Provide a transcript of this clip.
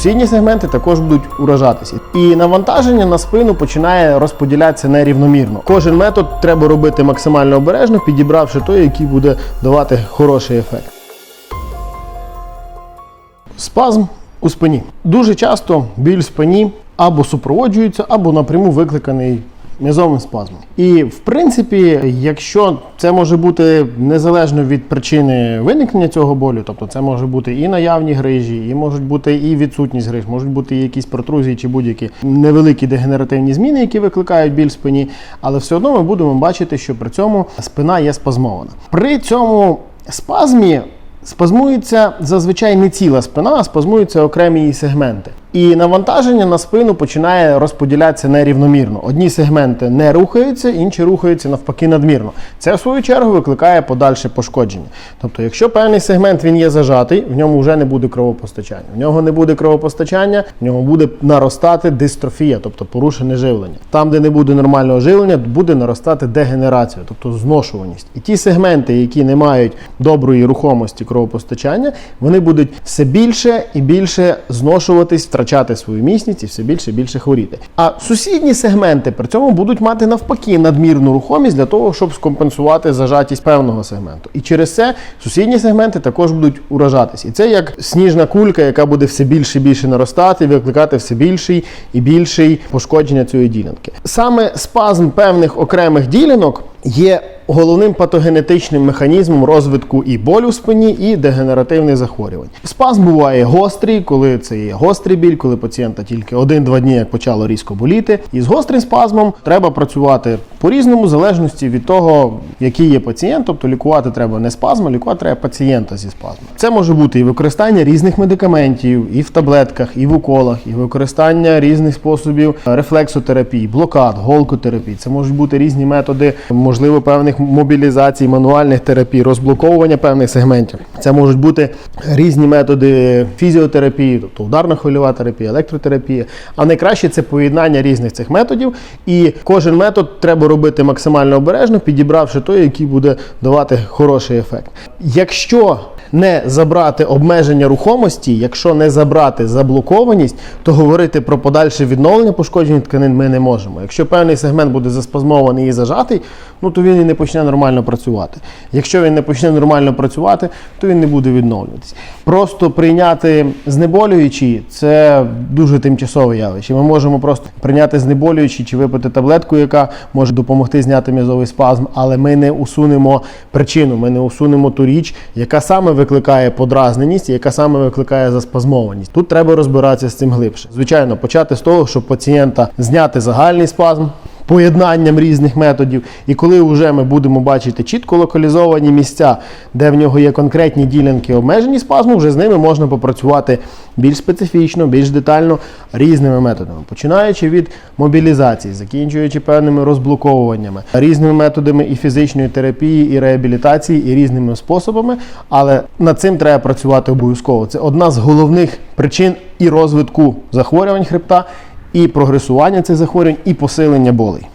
Сусідні сегменти також будуть уражатися. І навантаження на спину починає розподілятися нерівномірно. Кожен метод треба робити максимально обережно, підібравши той, який буде давати хороший ефект. Спазм у спині. Дуже часто біль в спині або супроводжується, або напряму викликаний м'язовим спазмом. І в принципі, якщо це може бути незалежно від причини виникнення цього болю, тобто це може бути і наявні грижі, і можуть бути і відсутність гриж, можуть бути і якісь протрузії чи будь-які невеликі дегенеративні зміни, які викликають біль в спині, але все одно ми будемо бачити, що при цьому спина є спазмована. При цьому спазмі Спазмується зазвичай не ціла спина, а спазмуються окремі її сегменти. І навантаження на спину починає розподілятися нерівномірно. Одні сегменти не рухаються, інші рухаються навпаки надмірно. Це в свою чергу викликає подальше пошкодження. Тобто, якщо певний сегмент він є зажатий, в ньому вже не буде кровопостачання. В нього не буде кровопостачання, в нього буде наростати дистрофія, тобто порушене живлення. Там, де не буде нормального живлення, буде наростати дегенерація, тобто зношуваність. І ті сегменти, які не мають доброї рухомості кровопостачання, вони будуть все більше і більше зношуватись, втрачати свою міцність і все більше і більше хворіти. А сусідні сегменти при цьому будуть мати навпаки надмірну рухомість для того, щоб скомпенсувати зажатість певного сегменту. І через це сусідні сегменти також будуть уражатись. І це як сніжна кулька, яка буде все більше і більше наростати, викликати все більший і більший пошкодження цієї ділянки. Саме спазм певних окремих ділянок є головним патогенетичним механізмом розвитку і болю в спині, і дегенеративних захворювань. Спазм буває гострий, коли це є гострий біль, коли пацієнта тільки один-два дні як почало різко боліти. І з гострим спазмом треба працювати по-різному, в залежності від того, який є пацієнт. Тобто лікувати треба не спазм, а лікувати треба пацієнта зі спазмом. Це може бути і використання різних медикаментів, і в таблетках, і в уколах, і використання різних способів рефлексотерапії, блокад, голкотерапії. Це можуть бути різні методи, можливо, певних мобілізацій, мануальних терапій, розблоковування певних сегментів. Це можуть бути різні методи фізіотерапії, тобто ударна хвильова терапія, електротерапія. А найкраще це поєднання різних цих методів. І кожен метод треба робити максимально обережно, підібравши той, який буде давати хороший ефект. Якщо не забрати обмеження рухомості, якщо не забрати заблокованість, то говорити про подальше відновлення пошкоджених тканин ми не можемо. Якщо певний сегмент буде заспазмований і зажатий, ну то він і не почне нормально працювати. Якщо він не почне нормально працювати, то він не буде відновлюватись. Просто прийняти знеболюючі це дуже тимчасове явище. Ми можемо просто прийняти знеболюючі чи випити таблетку, яка може допомогти зняти м'язовий спазм, але ми не усунемо причину, ми не усунемо ту річ, яка саме викликає подразненість, яка саме викликає заспазмованість. Тут треба розбиратися з цим глибше. Звичайно, почати з того, щоб пацієнта зняти загальний спазм. Поєднанням різних методів, і коли вже ми будемо бачити чітко локалізовані місця, де в нього є конкретні ділянки обмежені спазму, вже з ними можна попрацювати більш специфічно, більш детально різними методами, починаючи від мобілізації, закінчуючи певними розблоковуваннями, різними методами і фізичної терапії, і реабілітації, і різними способами. Але над цим треба працювати обов'язково. Це одна з головних причин і розвитку захворювань хребта і прогресування цих захворювань, і посилення болей.